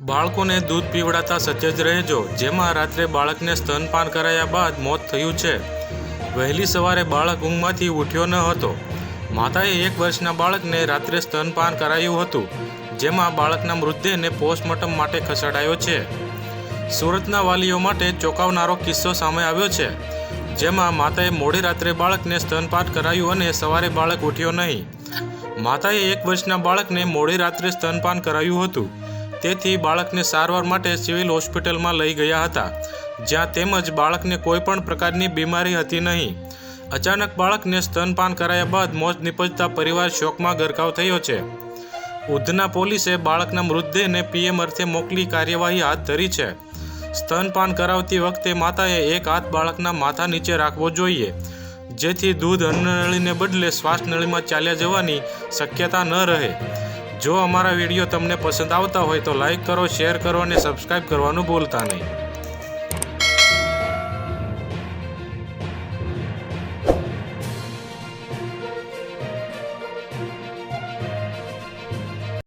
બાળકોને દૂધ પીવડાતા સચેત રહેજો. જેમાં રાત્રે બાળકને સ્તનપાન કરાયા બાદ મોત થયું છે. વહેલી સવારે બાળક ઊંઘમાંથી ઉઠ્યો ન હતો. માતાએ એક વર્ષના બાળકને રાત્રે સ્તનપાન કરાયું હતું, જેમાં બાળકના મૃતદેહને પોસ્ટમોર્ટમ માટે ખસેડાયો છે. સુરતના વાલીઓ માટે ચોંકાવનારો કિસ્સો સામે આવ્યો છે, જેમાં માતાએ મોડી રાત્રે બાળકને સ્તનપાન કરાયું અને સવારે બાળક ઉઠ્યો નહીં. માતાએ એક વર્ષના બાળકને મોડી રાત્રે સ્તનપાન કરાયું હતું. તેથી બાળકને સારવાર માટે સિવિલ હોસ્પિટલમાં લઈ ગયા હતા, જ્યાં તેમજ બાળકને કોઈ પણ પ્રકારની બીમારી હતી નહીં. અચાનક બાળકને સ્તનપાન કરાયા બાદ મોત નિપજતા પરિવાર શોકમાં ગરકાવ થયો છે. ઉધના પોલીસે બાળકના મૃતદેહને પીએમ અર્થે મોકલી કાર્યવાહી હાથ ધરી છે. સ્તનપાન કરાવતી વખતે માતાએ એક હાથ બાળકના માથા નીચે રાખવો જોઈએ, જેથી દૂધ અન્નનળીને બદલે શ્વાસનળીમાં ચાલ્યા જવાની શક્યતા ન રહે. જો અમારા વીડિયો તમને પસંદ આવતા હોય તો લાઈક કરો, શેર કરો અને સબસ્ક્રાઈબ કરવાનું ભૂલતા નહીં.